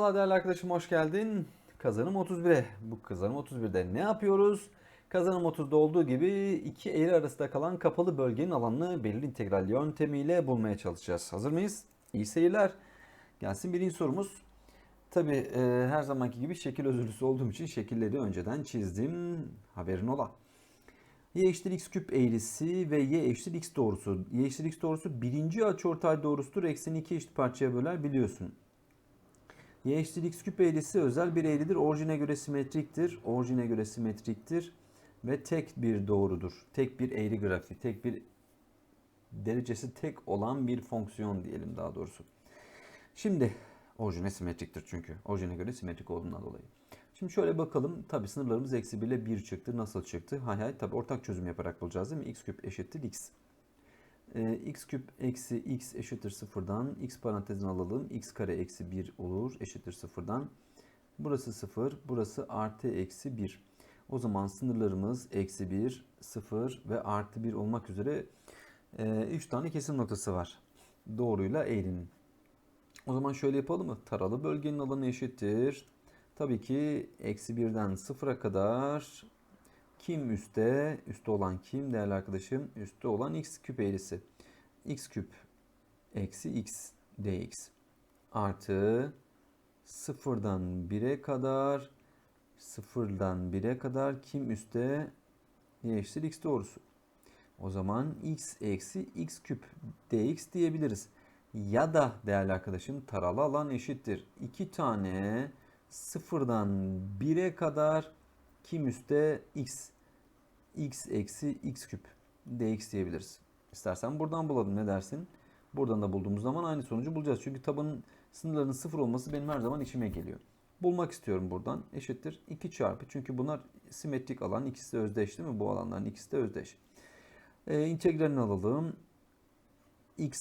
Merhabalar değerli arkadaşım hoş geldin. Kazanım 31'e. Bu kazanım 31'de ne yapıyoruz? Kazanım 30'da olduğu gibi iki eğri arasında kalan kapalı bölgenin alanını belirli integral yöntemiyle bulmaya çalışacağız. Hazır mıyız? İyi seyirler. Gelsin birinci sorumuz. Tabi her zamanki gibi şekil özürlüsü olduğum için şekilleri önceden çizdim. Haberin ola. y eşittir x küp eğrisi ve y eşittir x doğrusu. y eşittir x doğrusu birinci açıortay doğrusudur. Ekseni iki eşit parçaya böler biliyorsun. Y eşittir x küp eğrisi özel bir eğridir. Orijine göre simetriktir. Orijine göre simetriktir. Ve tek bir doğrudur. Tek bir eğri grafiği. Tek bir derecesi tek olan bir fonksiyon diyelim daha doğrusu. Şimdi orijine simetriktir çünkü. Orijine göre simetrik olduğundan dolayı. Şimdi şöyle bakalım. Tabi sınırlarımız eksi 1 ile 1 çıktı. Nasıl çıktı? Hay hay. Tabi ortak çözüm yaparak bulacağız değil mi? x küp eşittir x. Ee, x küp eksi x eşittir sıfırdan. x parantezine alalım. x kare eksi 1 olur. Eşittir sıfırdan. Burası 0. Burası artı eksi 1. O zaman sınırlarımız eksi 1, 0 ve artı 1 olmak üzere 3 tane kesim noktası var. Doğruyla eğrinin. O zaman şöyle yapalım mı? Taralı bölgenin alanı eşittir. Tabii ki eksi 1'den 0'a kadar kim üstte? Üstte olan kim değerli arkadaşım? Üstte olan x küp eğrisi. x küp eksi x dx artı 0'dan 1'e kadar 0'dan 1'e kadar kim üstte? y eşittir x doğrusu. O zaman x eksi x küp dx diyebiliriz. Ya da değerli arkadaşım taralı alan eşittir. 2 tane 0'dan 1'e kadar kim üstte x x eksi x küp dx diyebiliriz. İstersen buradan bulalım ne dersin? Buradan da bulduğumuz zaman aynı sonucu bulacağız. Çünkü tabanın sınırlarının sıfır olması benim her zaman işime geliyor. Bulmak istiyorum buradan. Eşittir 2 çarpı. Çünkü bunlar simetrik alan. ikisi de özdeş değil mi? Bu alanların ikisi de özdeş. Ee, integralini alalım. x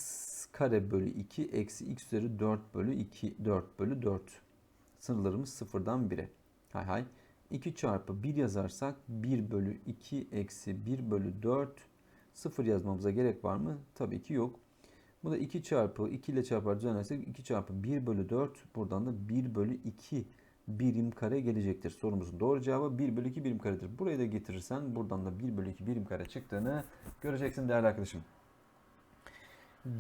kare bölü 2 eksi x üzeri 4 bölü 2 4 bölü 4. Sınırlarımız sıfırdan 1'e. Hay hay. 2 çarpı 1 yazarsak 1 bölü 2 eksi 1 bölü 4 0 yazmamıza gerek var mı? Tabii ki yok. Bu da 2 çarpı 2 ile çarpar düzenlersek 2 çarpı 1 bölü 4 buradan da 1 bölü 2 birim kare gelecektir. Sorumuzun doğru cevabı 1 bölü 2 birim karedir. Burayı da getirirsen buradan da 1 bölü 2 birim kare çıktığını göreceksin değerli arkadaşım.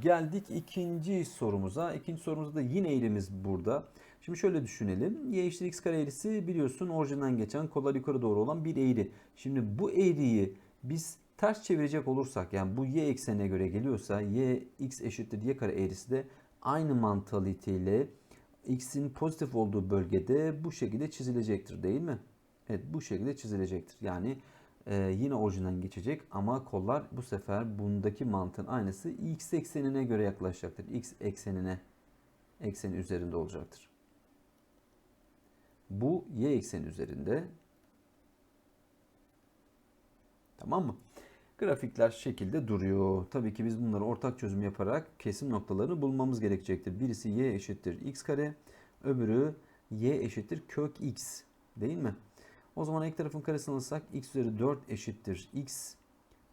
Geldik ikinci sorumuza. İkinci sorumuzda da yine eğrimiz burada. Şimdi şöyle düşünelim. Y eşittir x kare eğrisi biliyorsun orijinden geçen kollar yukarı doğru olan bir eğri. Şimdi bu eğriyi biz ters çevirecek olursak yani bu y eksenine göre geliyorsa y x eşittir y kare eğrisi de aynı mantaliteyle x'in pozitif olduğu bölgede bu şekilde çizilecektir değil mi? Evet bu şekilde çizilecektir. Yani e, yine orijinden geçecek ama kollar bu sefer bundaki mantığın aynısı x eksenine göre yaklaşacaktır. x eksenine ekseni üzerinde olacaktır. Bu y ekseni üzerinde. Tamam mı? Grafikler şekilde duruyor. Tabii ki biz bunları ortak çözüm yaparak kesim noktalarını bulmamız gerekecektir. Birisi y eşittir x kare, öbürü y eşittir kök x değil mi? O zaman ilk tarafın karesini alırsak x üzeri 4 eşittir x.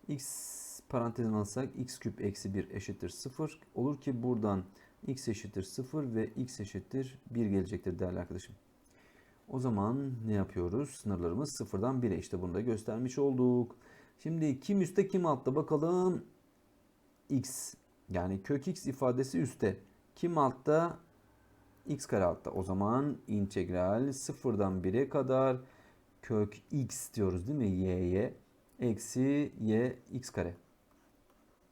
x parantezini alırsak x küp eksi 1 eşittir 0. Olur ki buradan x eşittir 0 ve x eşittir 1 gelecektir değerli arkadaşım. O zaman ne yapıyoruz? Sınırlarımız sıfırdan 1'e işte bunu da göstermiş olduk. Şimdi kim üstte kim altta bakalım. x yani kök x ifadesi üstte. Kim altta? x kare altta. O zaman integral sıfırdan 1'e kadar kök x diyoruz değil mi? y'ye eksi y x kare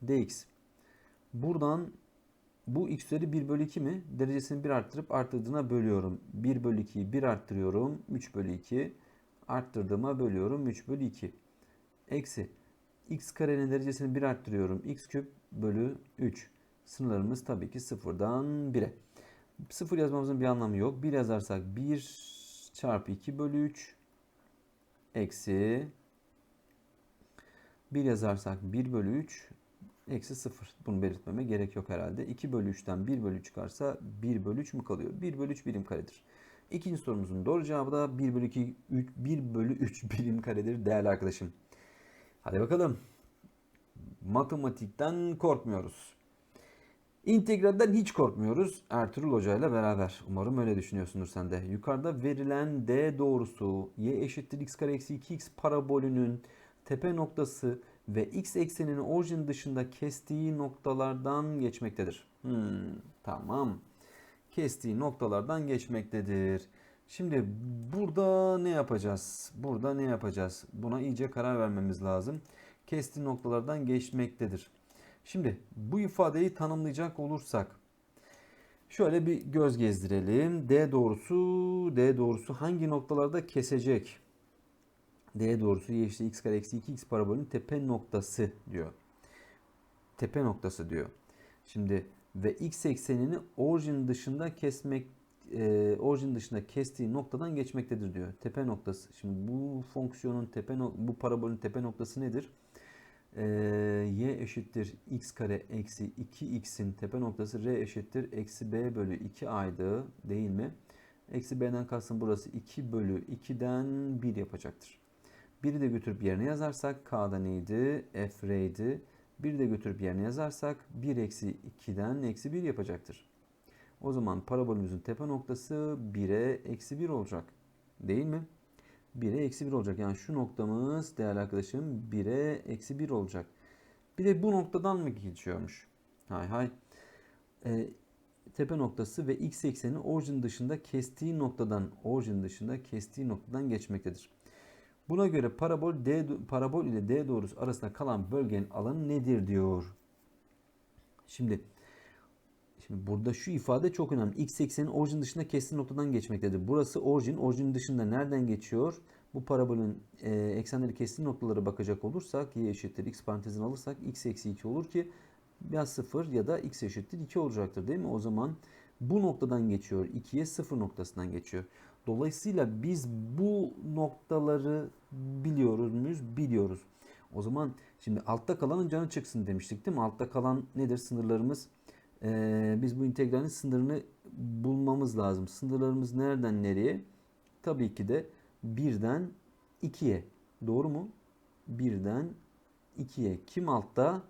dx. Buradan bu x üzeri 1 bölü 2 mi? Derecesini 1 arttırıp arttırdığına bölüyorum. 1 bölü 2'yi 1 arttırıyorum. 3 bölü 2 arttırdığıma bölüyorum. 3 bölü 2. Eksi x karenin derecesini 1 arttırıyorum. x küp bölü 3. Sınırlarımız tabii ki sıfırdan 1'e. 0 yazmamızın bir anlamı yok. 1 yazarsak 1 çarpı 2 bölü 3 eksi 1 yazarsak 1 bölü 3 eksi 0. Bunu belirtmeme gerek yok herhalde. 2 bölü 3'ten 1 bölü 3 çıkarsa 1 bölü 3 mü kalıyor? 1 bölü 3 birim karedir. İkinci sorumuzun doğru cevabı da 1 bölü 2, 3, 1 bölü 3 birim karedir değerli arkadaşım. Hadi bakalım. Matematikten korkmuyoruz. İntegralden hiç korkmuyoruz Ertuğrul Hoca ile beraber. Umarım öyle düşünüyorsundur sen de. Yukarıda verilen D doğrusu y eşittir x kare eksi 2x parabolünün tepe noktası ve x eksenini orijin dışında kestiği noktalardan geçmektedir. Hmm, tamam. Kestiği noktalardan geçmektedir. Şimdi burada ne yapacağız? Burada ne yapacağız? Buna iyice karar vermemiz lazım. Kestiği noktalardan geçmektedir. Şimdi bu ifadeyi tanımlayacak olursak şöyle bir göz gezdirelim. D doğrusu D doğrusu hangi noktalarda kesecek? D doğrusu y eşittir x kare eksi 2x parabolün tepe noktası diyor. Tepe noktası diyor. Şimdi ve x eksenini orijin dışında kesmek e, orijin dışında kestiği noktadan geçmektedir diyor. Tepe noktası. Şimdi bu fonksiyonun tepe no- bu parabolün tepe noktası nedir? Ee, y eşittir x kare eksi 2x'in tepe noktası r eşittir eksi b bölü 2a'ydı değil mi? Eksi b'den kastım burası 2 bölü 2'den 1 yapacaktır. 1'i de götürüp yerine yazarsak k'da neydi? f r'ydi. 1'i de götürüp yerine yazarsak 1 eksi 2'den eksi 1 yapacaktır. O zaman parabolümüzün tepe noktası 1'e eksi 1 olacak. Değil mi? 1'e eksi 1 olacak. Yani şu noktamız değerli arkadaşım 1'e eksi 1 olacak. Bir de bu noktadan mı geçiyormuş? Hay hay. E, tepe noktası ve x ekseni orijin dışında kestiği noktadan orijin dışında kestiği noktadan geçmektedir. Buna göre parabol D parabol ile D doğrusu arasında kalan bölgenin alanı nedir diyor. Şimdi Şimdi burada şu ifade çok önemli. X eksenin orijin dışında kestiği noktadan geçmektedir. Burası orijin. Orijin dışında nereden geçiyor? Bu parabolün e, eksenleri kestiği noktalara bakacak olursak y eşittir x parantezini alırsak x eksi 2 olur ki ya 0 ya da x eşittir 2 olacaktır değil mi? O zaman bu noktadan geçiyor. 2'ye 0 noktasından geçiyor. Dolayısıyla biz bu noktaları biliyoruz muyuz? Biliyoruz. O zaman şimdi altta kalanın canı çıksın demiştik değil mi? Altta kalan nedir? Sınırlarımız ee, biz bu integralin sınırını bulmamız lazım. Sınırlarımız nereden nereye? Tabii ki de 1'den 2'ye. Doğru mu? 1'den 2'ye. Kim altta?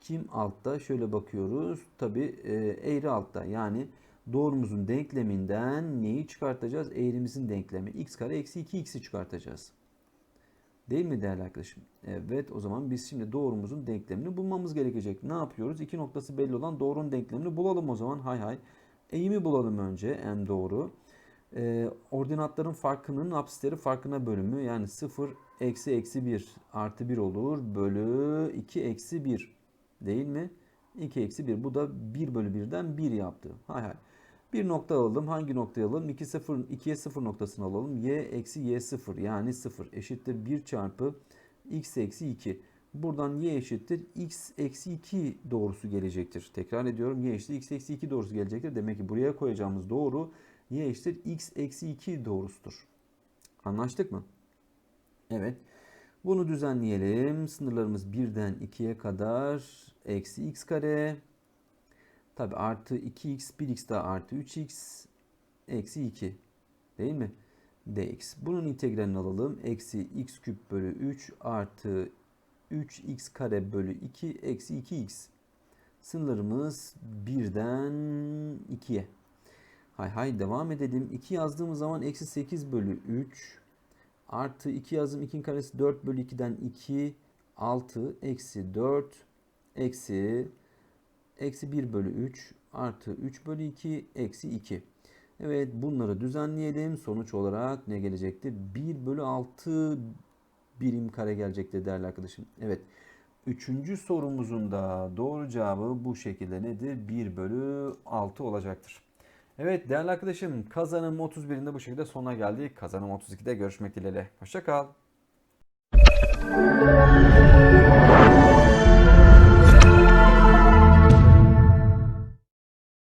Kim altta? Şöyle bakıyoruz. Tabii e, eğri altta. Yani doğrumuzun denkleminden neyi çıkartacağız? Eğrimizin denklemi. x kare eksi 2x'i çıkartacağız. Değil mi değerli arkadaşım? Evet o zaman biz şimdi doğrumuzun denklemini bulmamız gerekecek. Ne yapıyoruz? İki noktası belli olan doğrunun denklemini bulalım o zaman. Hay hay. Eğimi bulalım önce en doğru. Ee, ordinatların farkının apsisleri farkına bölümü yani 0 eksi eksi 1 artı 1 olur. Bölü 2 eksi 1 değil mi? 2 eksi 1 bu da 1 bölü 1'den 1 yaptı. Hay hay. Bir nokta alalım. Hangi noktayı alalım? 2 0 2'ye 0 noktasını alalım. Y eksi y 0 yani 0 eşittir 1 çarpı x eksi 2. Buradan y eşittir x eksi 2 doğrusu gelecektir. Tekrar ediyorum y eşittir x eksi 2 doğrusu gelecektir. Demek ki buraya koyacağımız doğru y eşittir x eksi 2 doğrusudur. Anlaştık mı? Evet. Bunu düzenleyelim. Sınırlarımız 1'den 2'ye kadar eksi x kare Tabi artı 2x, 1x daha artı 3x, eksi 2. Değil mi? dx. Bunun integralini alalım. Eksi x küp bölü 3 artı 3x kare bölü 2 eksi 2x. Sınırlarımız 1'den 2'ye. Hay hay devam edelim. 2 yazdığımız zaman eksi 8 bölü 3 artı 2 yazdım 2'nin karesi 4 bölü 2'den 2 6 eksi 4 eksi Eksi 1 bölü 3 artı 3 bölü 2 eksi 2. Evet bunları düzenleyelim. Sonuç olarak ne gelecekti? 1 bölü 6 birim kare gelecekti değerli arkadaşım. Evet. Üçüncü sorumuzun da doğru cevabı bu şekilde nedir? 1 bölü 6 olacaktır. Evet değerli arkadaşım kazanım 31'inde bu şekilde sona geldik. Kazanım 32'de görüşmek dileğiyle. Hoşça kal.